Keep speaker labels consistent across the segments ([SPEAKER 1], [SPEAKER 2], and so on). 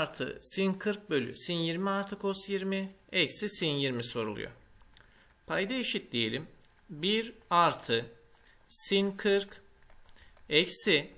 [SPEAKER 1] artı sin 40 bölü sin 20 artı cos 20 eksi sin 20 soruluyor. Payda eşit diyelim. 1 artı sin 40 eksi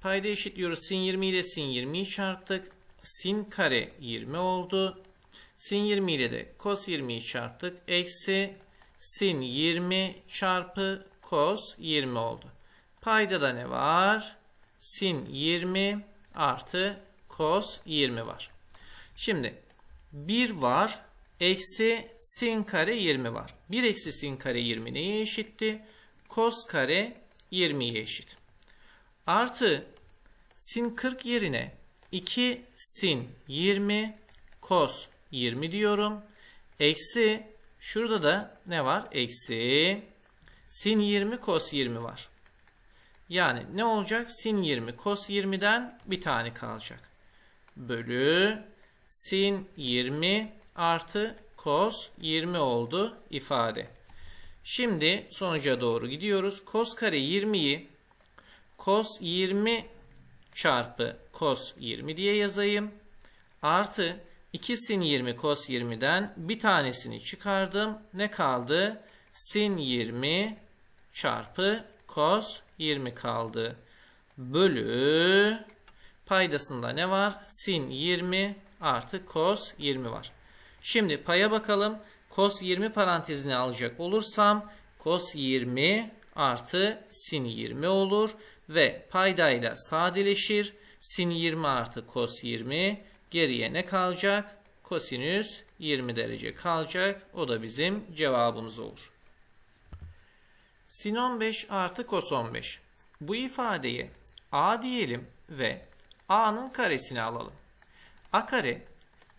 [SPEAKER 1] payda eşitliyoruz. Sin 20 ile sin 20'yi çarptık. Sin kare 20 oldu. Sin 20 ile de cos 20'yi çarptık. Eksi sin 20 çarpı cos 20 oldu. Payda da ne var? Sin 20 artı cos 20 var. Şimdi 1 var. Eksi sin kare 20 var. 1 eksi sin kare 20 neye eşitti? Cos kare 20'ye eşit. Artı sin 40 yerine 2 sin 20 cos 20 diyorum. Eksi şurada da ne var? Eksi sin 20 cos 20 var. Yani ne olacak? Sin 20 cos 20'den bir tane kalacak. Bölü sin 20 artı cos 20 oldu ifade. Şimdi sonuca doğru gidiyoruz. Cos kare 20'yi cos 20 çarpı cos 20 diye yazayım. Artı 2 sin 20 cos 20'den bir tanesini çıkardım. Ne kaldı? Sin 20 çarpı cos 20 kaldı. Bölü paydasında ne var? Sin 20 artı cos 20 var. Şimdi paya bakalım. Cos 20 parantezine alacak olursam cos 20 artı sin 20 olur ve paydayla sadeleşir. Sin 20 artı cos 20 geriye ne kalacak? Kosinüs 20 derece kalacak. O da bizim cevabımız olur. Sin 15 artı cos 15. Bu ifadeye a diyelim ve a'nın karesini alalım. a kare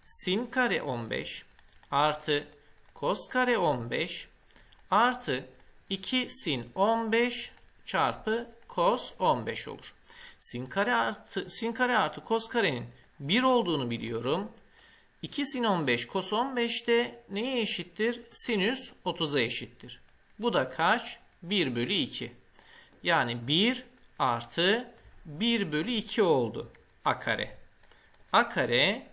[SPEAKER 1] sin kare 15 artı cos kare 15 artı 2 sin 15 çarpı cos 15 olur. Sin kare artı sin kare artı cos karenin 1 olduğunu biliyorum. 2 sin 15 cos 15 de neye eşittir? Sinüs 30'a eşittir. Bu da kaç? 1 bölü 2. Yani 1 artı 1 bölü 2 oldu a kare. a kare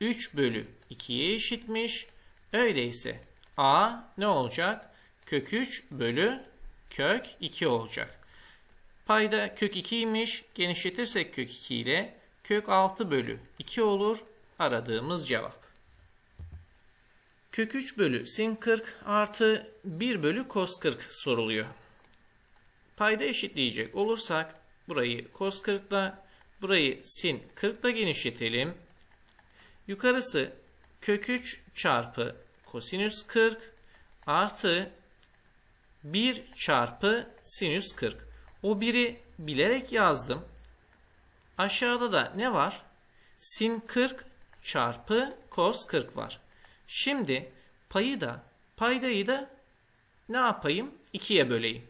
[SPEAKER 1] 3 bölü 2'ye eşitmiş. Öyleyse a ne olacak? Kök 3 bölü kök 2 olacak. Payda kök 2'ymiş. Genişletirsek kök 2 ile kök 6 bölü 2 olur. Aradığımız cevap. Kök 3 bölü sin 40 artı 1 bölü cos 40 soruluyor. Payda eşitleyecek olursak burayı cos 40 ile burayı sin 40 ile genişletelim. Yukarısı kök 3 çarpı kosinüs 40 artı 1 çarpı sinüs 40. O 1'i bilerek yazdım. Aşağıda da ne var? Sin 40 çarpı cos 40 var. Şimdi payı da paydayı da ne yapayım? 2'ye böleyim.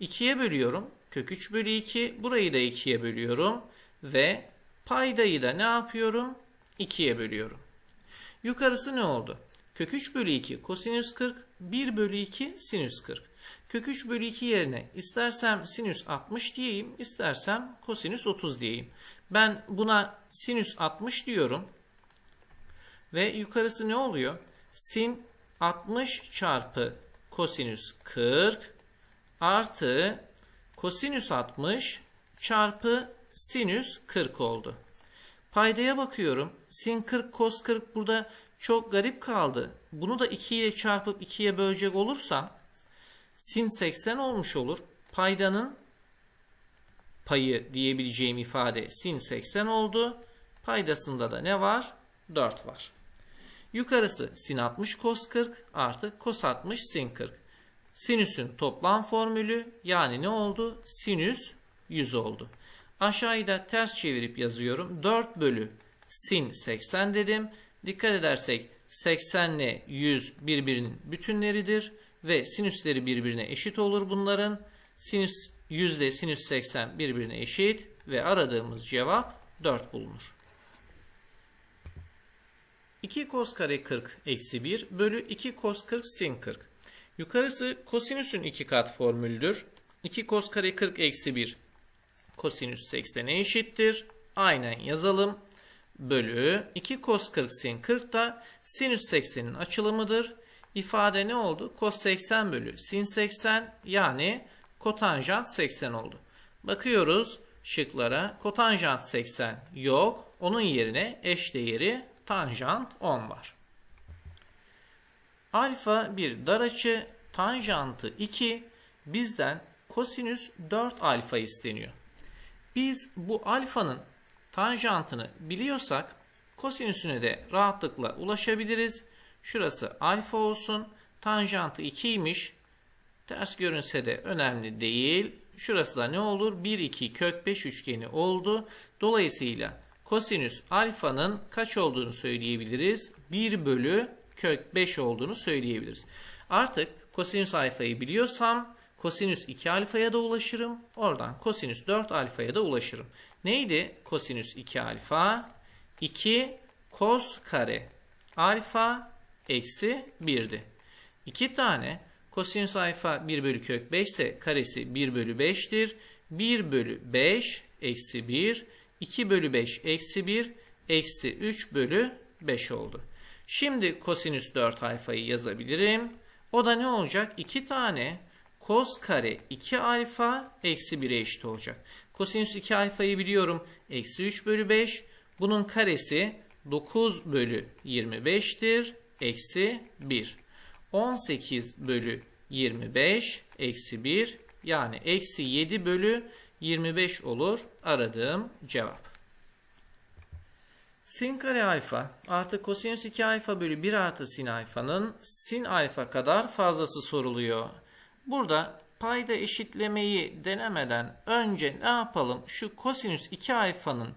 [SPEAKER 1] 2'ye bölüyorum. Kök 3 bölü 2. Burayı da 2'ye bölüyorum. Ve paydayı da ne yapıyorum? 2'ye bölüyorum. Yukarısı ne oldu? Kök 3 bölü 2 kosinüs 40. 1 bölü 2 sinüs 40. Kök 3 bölü 2 yerine istersem sinüs 60 diyeyim, istersem kosinüs 30 diyeyim. Ben buna sinüs 60 diyorum. Ve yukarısı ne oluyor? Sin 60 çarpı kosinüs 40 artı kosinüs 60 çarpı sinüs 40 oldu. Paydaya bakıyorum. Sin 40 cos 40 burada çok garip kaldı. Bunu da 2 ile çarpıp 2'ye bölecek olursam sin 80 olmuş olur. Paydanın payı diyebileceğim ifade sin 80 oldu. Paydasında da ne var? 4 var. Yukarısı sin 60 cos 40 artı cos 60 sin 40. Sinüsün toplam formülü yani ne oldu? Sinüs 100 oldu. Aşağıyı da ters çevirip yazıyorum. 4 bölü sin 80 dedim. Dikkat edersek 80 ile 100 birbirinin bütünleridir ve sinüsleri birbirine eşit olur bunların. Sinüs 100 ile sinüs 80 birbirine eşit ve aradığımız cevap 4 bulunur. 2 cos kare 40 eksi 1 bölü 2 cos 40 sin 40. Yukarısı kosinüsün 2 kat formüldür. 2 cos kare 40 eksi 1 kosinüs 80'e eşittir. Aynen yazalım. bölü 2 cos 40 sin 40 da sinüs 80'in açılımıdır. İfade ne oldu? Cos 80 bölü sin 80 yani kotanjant 80 oldu. Bakıyoruz şıklara. Kotanjant 80 yok. Onun yerine eş değeri tanjant 10 var. Alfa bir dar açı, tanjantı 2, bizden kosinüs 4 alfa isteniyor. Biz bu alfanın tanjantını biliyorsak kosinüsüne de rahatlıkla ulaşabiliriz. Şurası alfa olsun. Tanjantı 2'ymiş. Ters görünse de önemli değil. Şurası da ne olur? 1, 2 kök 5 üçgeni oldu. Dolayısıyla kosinüs alfanın kaç olduğunu söyleyebiliriz? 1 bölü kök 5 olduğunu söyleyebiliriz. Artık kosinüs alfayı biliyorsam kosinüs 2 alfaya da ulaşırım. Oradan kosinüs 4 alfaya da ulaşırım. Neydi kosinüs 2 alfa? 2 kos kare alfa eksi 1'di. 2 tane kosinüs alfa 1 bölü kök 5 ise karesi 1 bölü 5'tir. 1 bölü 5 eksi 1 2 bölü 5 eksi 1 eksi 3 bölü 5 oldu. Şimdi kosinüs 4 alfayı yazabilirim. O da ne olacak? 2 tane kos kare 2 alfa eksi 1'e eşit olacak. Kosinüs 2 alfayı biliyorum. Eksi 3 bölü 5. Bunun karesi 9 bölü 25'tir. Eksi 1. 18 bölü 25 eksi 1 yani eksi 7 bölü 25 olur aradığım cevap. Sin kare alfa artı kosinüs 2 alfa bölü 1 artı sin alfanın sin alfa kadar fazlası soruluyor. Burada payda eşitlemeyi denemeden önce ne yapalım? Şu kosinüs 2 alfanın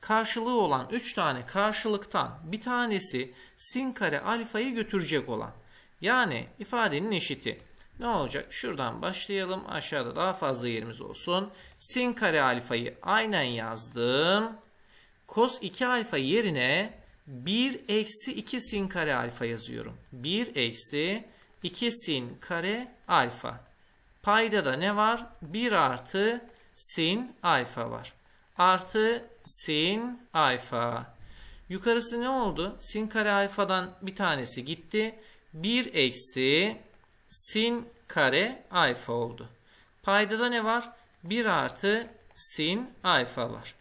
[SPEAKER 1] karşılığı olan 3 tane karşılıktan bir tanesi sin kare alfayı götürecek olan. Yani ifadenin eşiti. Ne olacak? Şuradan başlayalım. Aşağıda daha fazla yerimiz olsun. Sin kare alfayı aynen yazdım. Cos 2 alfa yerine 1 eksi 2 sin kare alfa yazıyorum. 1 eksi 2 sin kare alfa. Payda da ne var? 1 artı sin alfa var. Artı sin alfa. Yukarısı ne oldu? Sin kare alfadan bir tanesi gitti. 1 eksi sin kare alfa oldu. Paydada ne var? 1 artı sin alfa var.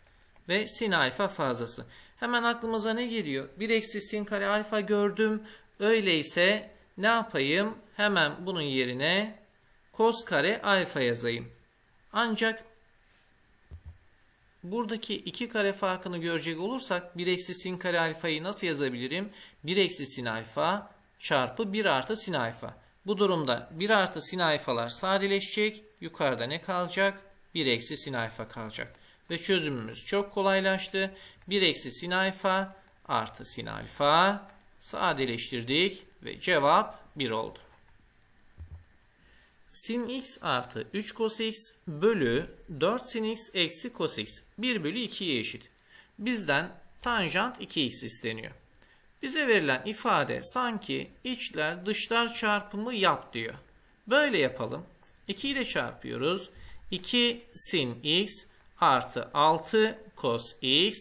[SPEAKER 1] Ve sin alfa fazlası. Hemen aklımıza ne geliyor? 1 eksi sin kare alfa gördüm. Öyleyse ne yapayım? Hemen bunun yerine kos kare alfa yazayım. Ancak buradaki iki kare farkını görecek olursak 1 eksi sin kare alfayı nasıl yazabilirim? 1 eksi sin alfa çarpı 1 artı sin alfa. Bu durumda 1 artı sin alfalar sadeleşecek. Yukarıda ne kalacak? 1 eksi sin alfa kalacak. Ve çözümümüz çok kolaylaştı. 1 eksi sin alfa artı sin alfa sadeleştirdik ve cevap 1 oldu. Sin x artı 3 cos x bölü 4 sin x eksi cos x 1 bölü 2'ye eşit. Bizden tanjant 2x isteniyor. Bize verilen ifade sanki içler dışlar çarpımı yap diyor. Böyle yapalım. 2 ile çarpıyoruz. 2 sin x artı 6 cos x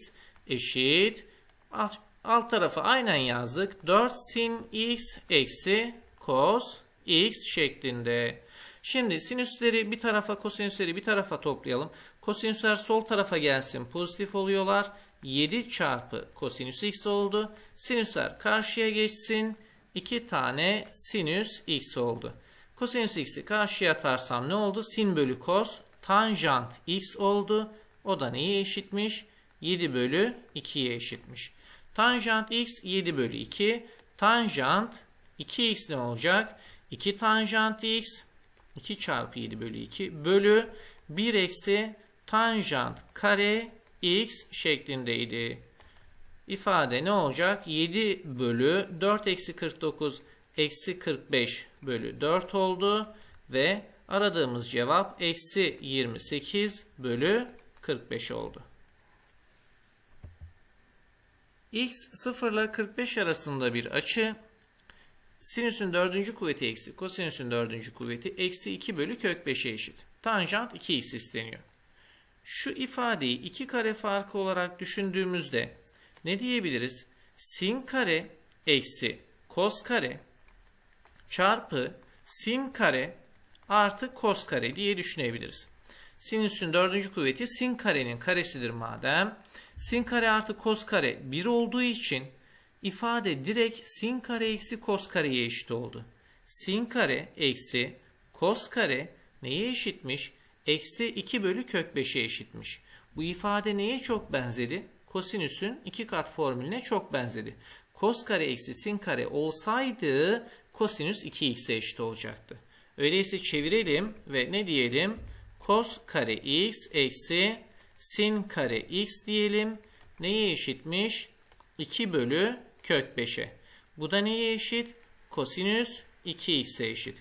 [SPEAKER 1] eşit. Alt, alt tarafı aynen yazdık. 4 sin x eksi cos x şeklinde. Şimdi sinüsleri bir tarafa, kosinüsleri bir tarafa toplayalım. Kosinüsler sol tarafa gelsin. Pozitif oluyorlar. 7 çarpı kosinüs x oldu. Sinüsler karşıya geçsin. 2 tane sinüs x oldu. Kosinüs x'i karşıya atarsam ne oldu? Sin bölü kos tanjant x oldu. O da neye eşitmiş? 7 bölü 2'ye eşitmiş. Tanjant x 7 bölü 2. Tanjant 2x ne olacak? 2 tanjant x 2 çarpı 7 bölü 2 bölü 1 eksi tanjant kare x şeklindeydi. İfade ne olacak? 7 bölü 4 eksi 49 eksi 45 bölü 4 oldu ve aradığımız cevap eksi 28 bölü 45 oldu. x 0 ile 45 arasında bir açı sinüsün dördüncü kuvveti eksi kosinüsün dördüncü kuvveti eksi 2 bölü kök 5'e eşit. Tanjant 2x isteniyor. Şu ifadeyi iki kare farkı olarak düşündüğümüzde ne diyebiliriz? Sin kare eksi kos kare çarpı sin kare artı kos kare diye düşünebiliriz. Sinüsün dördüncü kuvveti sin karenin karesidir madem. Sin kare artı kos kare 1 olduğu için ifade direkt sin kare eksi kos kareye eşit oldu. Sin kare eksi kos kare neye eşitmiş? Eksi 2 bölü kök 5'e eşitmiş. Bu ifade neye çok benzedi? Kosinüsün 2 kat formülüne çok benzedi. Kos kare eksi sin kare olsaydı kosinüs 2x'e eşit olacaktı. Öyleyse çevirelim ve ne diyelim? Kos kare x eksi sin kare x diyelim. Neye eşitmiş? 2 bölü kök 5'e. Bu da neye eşit? Kosinüs 2x'e eşit.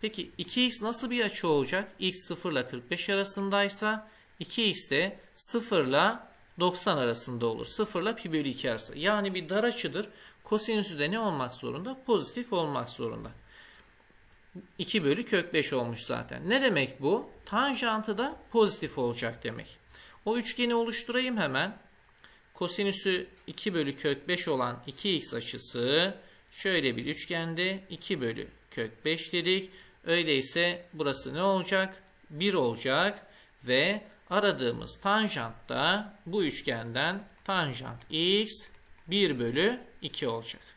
[SPEAKER 1] Peki 2x nasıl bir açı olacak? x 0 ile 45 arasındaysa 2x de 0 ile 90 arasında olur. 0 ile pi bölü 2 arası. Yani bir dar açıdır. Kosinüsü de ne olmak zorunda? Pozitif olmak zorunda. 2 bölü kök 5 olmuş zaten. Ne demek bu? Tanjantı da pozitif olacak demek. O üçgeni oluşturayım hemen. Kosinüsü 2 bölü kök 5 olan 2x açısı şöyle bir üçgende 2 bölü kök 5 dedik. Öyleyse burası ne olacak? 1 olacak ve aradığımız tanjant da bu üçgenden tanjant x 1 bölü 2 olacak.